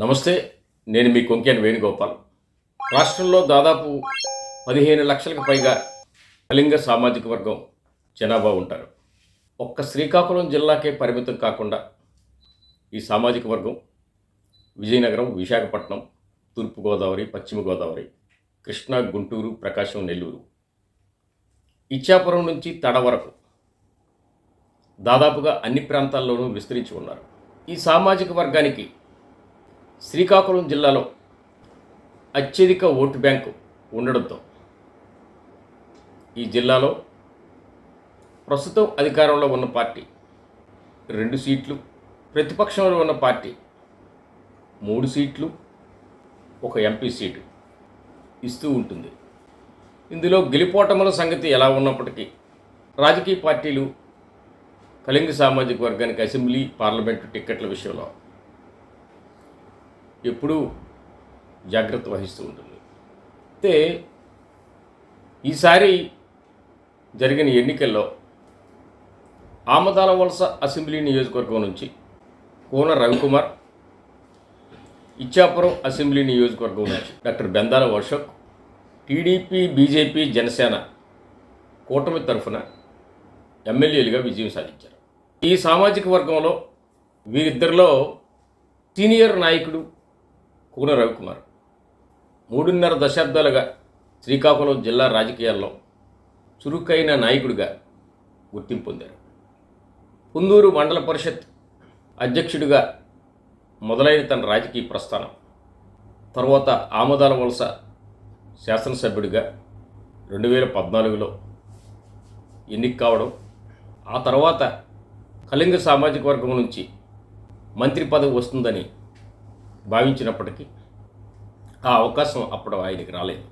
నమస్తే నేను మీ కొంకేన్ వేణుగోపాల్. రాష్ట్రంలో దాదాపు పదిహేను లక్షలకు పైగా కళింగ సామాజిక వర్గం జనాభా ఉంటారు. ఒక్క శ్రీకాకుళం జిల్లాకే పరిమితం కాకుండా ఈ సామాజిక వర్గం విజయనగరం విశాఖపట్నం తూర్పుగోదావరి పశ్చిమ గోదావరి కృష్ణా గుంటూరు ప్రకాశం నెల్లూరు. ఇచ్చాపురం నుంచి తడ వరకు దాదాపుగా అన్ని ప్రాంతాల్లోనూ విస్తరించి ఉన్నారు. ఈ సామాజిక వర్గానికి శ్రీకాకుళం జిల్లాలో అత్యధిక ఓటు బ్యాంకు ఉండడంతో ఈ జిల్లాలో ప్రస్తుతం అధికారంలో ఉన్న పార్టీ రెండు సీట్లు ప్రతిపక్షంలో ఉన్న పార్టీ మూడు సీట్లు ఒక ఎంపీ సీటు ఇస్తూ ఉంటుంది. ఇందులో గెలిపోటముల సంగతి ఎలా ఉన్నప్పటికీ రాజకీయ పార్టీలు కళింగ సామాజిక వర్గానికి అసెంబ్లీ పార్లమెంటు టిక్కెట్ల విషయంలో ఎప్పుడూ జాగ్రత్త వహిస్తూ ఉంటుంది. అయితే ఈసారి జరిగిన ఎన్నికల్లో ఆమదాల వలస అసెంబ్లీ నియోజకవర్గం నుంచి కోన రవికుమార్ ఇచ్చాపురం అసెంబ్లీ నియోజకవర్గం నుంచి doctor Bendala Varshak TDP BJP Janasena కూటమి తరఫున ఎమ్మెల్యేలుగా విజయం సాధించారు. ఈ సామాజిక వర్గంలో వీరిద్దరిలో సీనియర్ నాయకుడు కూన రవికుమార్. మూడున్నర దశాబ్దాలుగా శ్రీకాకుళం జిల్లా రాజకీయాల్లో చురుకైన నాయకుడిగా గుర్తింపు పొందారు. పుందూరు మండల పరిషత్ అధ్యక్షుడిగా మొదలైన తన రాజకీయ ప్రస్థానం తర్వాత ఆమదాల వలస శాసనసభ్యుడిగా రెండు వేల పద్నాలుగులో ఎన్నిక కావడం ఆ తర్వాత కళింగ సామాజిక వర్గం నుంచి మంత్రి పదవి వస్తుందని భావించినప్పటికీ ఆ అవకాశం అప్పుడు ఆయనకి రాలేదు.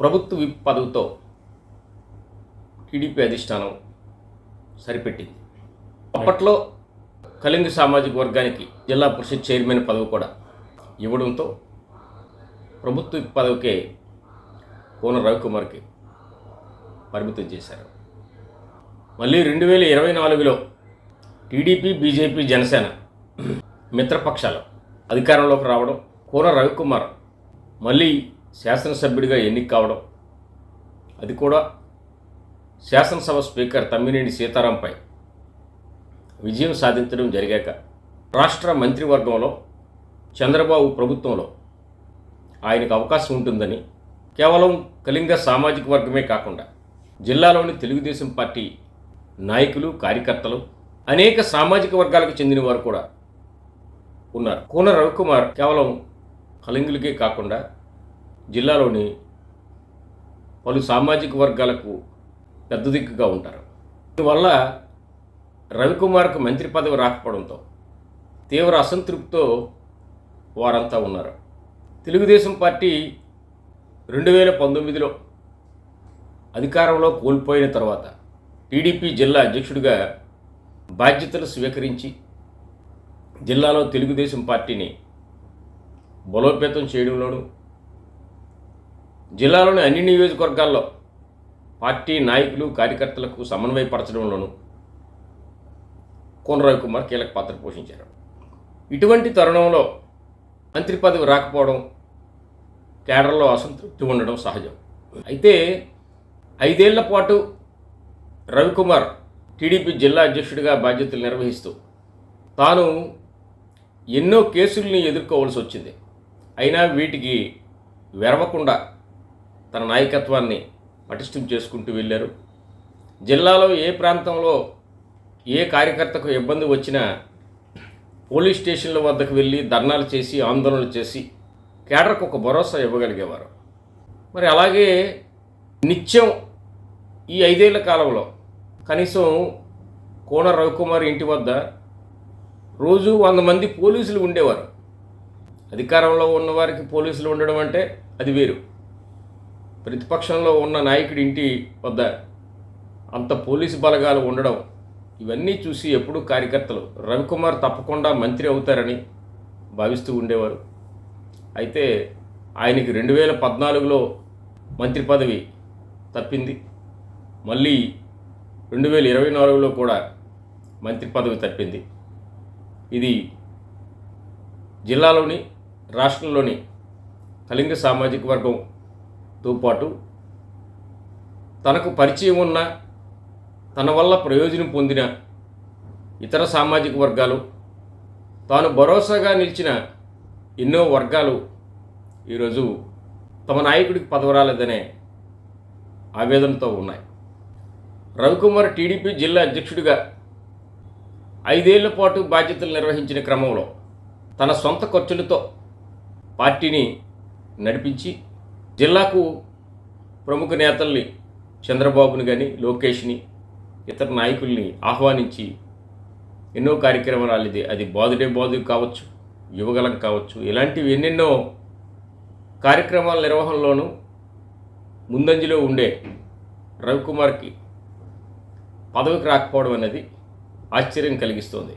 ప్రభుత్వ విప్ పదవితో టీడీపీ అధిష్టానం సరిపెట్టింది. అప్పట్లో కళింగ సామాజిక వర్గానికి జిల్లా పరిషత్ చైర్మన్ పదవి కూడా ఇవ్వడంతో ప్రభుత్వ విప్ పదవికే కోన రవికుమార్కి పరిమితం చేశారు. మళ్ళీ రెండు వేల ఇరవై నాలుగులో టీడీపీ బీజేపీ జనసేన మిత్రపక్షాలు. అధికారంలోకి రావడం కూర రవికుమార్ మళ్ళీ శాసనసభ్యుడిగా ఎన్నిక కావడం అది కూడా శాసనసభ స్పీకర్ తమ్మినేని సీతారాంపై విజయం సాధించడం జరిగాక రాష్ట్ర మంత్రివర్గంలో చంద్రబాబు ప్రభుత్వంలో ఆయనకు అవకాశం ఉంటుందని కేవలం కళింగ సామాజిక వర్గమే కాకుండా జిల్లాలోని తెలుగుదేశం పార్టీ నాయకులు కార్యకర్తలు అనేక సామాజిక వర్గాలకు చెందిన వారు కూడా ఉన్నారు. కూన రవికుమార్ కేవలం కళింగులకే కాకుండా జిల్లాలోని పలు సామాజిక వర్గాలకు పెద్ద దిక్కుగా ఉంటారు. దీనివల్ల రవికుమార్కు మంత్రి పదవి రాకపోవడంతో తీవ్ర అసంతృప్తితో వారంతా ఉన్నారు. తెలుగుదేశం పార్టీ రెండు వేల పంతొమ్మిదిలో అధికారంలో కోల్పోయిన తర్వాత టీడీపీ జిల్లా అధ్యక్షుడిగా బాధ్యతలు స్వీకరించి జిల్లాలో తెలుగుదేశం పార్టీని బలోపేతం చేయడంలోనూ జిల్లాలోని అన్ని నియోజకవర్గాల్లో పార్టీ నాయకులు కార్యకర్తలకు సమన్వయపరచడంలోనూ కోనరావు రవికుమార్ కీలక పాత్ర పోషించారు. ఇటువంటి తరుణంలో మంత్రి పదవి రాకపోవడం కేడర్లో అసంతృప్తి ఉండడం సహజం. అయితే ఐదేళ్ళ పాటు రవికుమార్ టీడీపీ జిల్లా అధ్యక్షుడిగా బాధ్యతలు నిర్వహిస్తూ తాను ఎన్నో కేసుల్ని ఎదుర్కోవాల్సి వచ్చింది. అయినా వీటికి వెరవకుండా తన నాయకత్వాన్ని పటిష్టం చేసుకుంటూ వెళ్ళారు. జిల్లాలో ఏ ప్రాంతంలో ఏ కార్యకర్తకు ఇబ్బంది వచ్చినా పోలీస్ స్టేషన్ల వద్దకు వెళ్ళి ధర్నాలు చేసి ఆందోళనలు చేసి కేడర్కు ఒక భరోసా ఇవ్వగలిగేవారు. మరి అలాగే నిత్యం ఈ ఐదేళ్ళ కాలంలో కనీసం కోన రవికుమార్ ఇంటి వద్ద రోజు వంద మంది పోలీసులు ఉండేవారు. అధికారంలో ఉన్నవారికి పోలీసులు ఉండడం అంటే అది వేరు. ప్రతిపక్షంలో ఉన్న నాయకుడి ఇంటి వద్ద అంత పోలీసు బలగాలు ఉండడం ఇవన్నీ చూసి ఎప్పుడూ కార్యకర్తలు రవికుమార్ తప్పకుండా మంత్రి అవుతారని భావిస్తూ ఉండేవారు. అయితే ఆయనకి రెండు వేల పద్నాలుగులో మంత్రి పదవి తప్పింది. మళ్ళీ రెండు వేల ఇరవై నాలుగులో కూడా మంత్రి పదవి తప్పింది. ఇది జిల్లాలోని రాష్ట్రంలోని కళింగ సామాజిక వర్గంతో పాటు తనకు పరిచయం ఉన్న తన వల్ల ప్రయోజనం పొందిన ఇతర సామాజిక వర్గాలు తాను భరోసాగా నిలిచిన ఎన్నో వర్గాలు ఈరోజు తమ నాయకుడికి పదవరాలేదనే ఆవేదనతో ఉన్నాయి. రవికుమార్ టీడీపీ జిల్లా అధ్యక్షుడిగా ఐదేళ్ళ పాటు బాధ్యతలు నిర్వహించిన క్రమంలో తన సొంత ఖర్చులతో పార్టీని నడిపించి జిల్లాకు ప్రముఖ నేతల్ని చంద్రబాబుని కానీ లోకేష్ని ఇతర నాయకుల్ని ఆహ్వానించి ఎన్నో కార్యక్రమాలు ఇది అది బాదుడే బాదు కావచ్చు యువగలం కావచ్చు ఇలాంటివి ఎన్నెన్నో కార్యక్రమాల నిర్వహణలోనూ ముందంజలో ఉండే రవికుమార్కి పదవికి రాకపోవడం అనేది ఆశ్చర్యం కలిగిస్తోంది.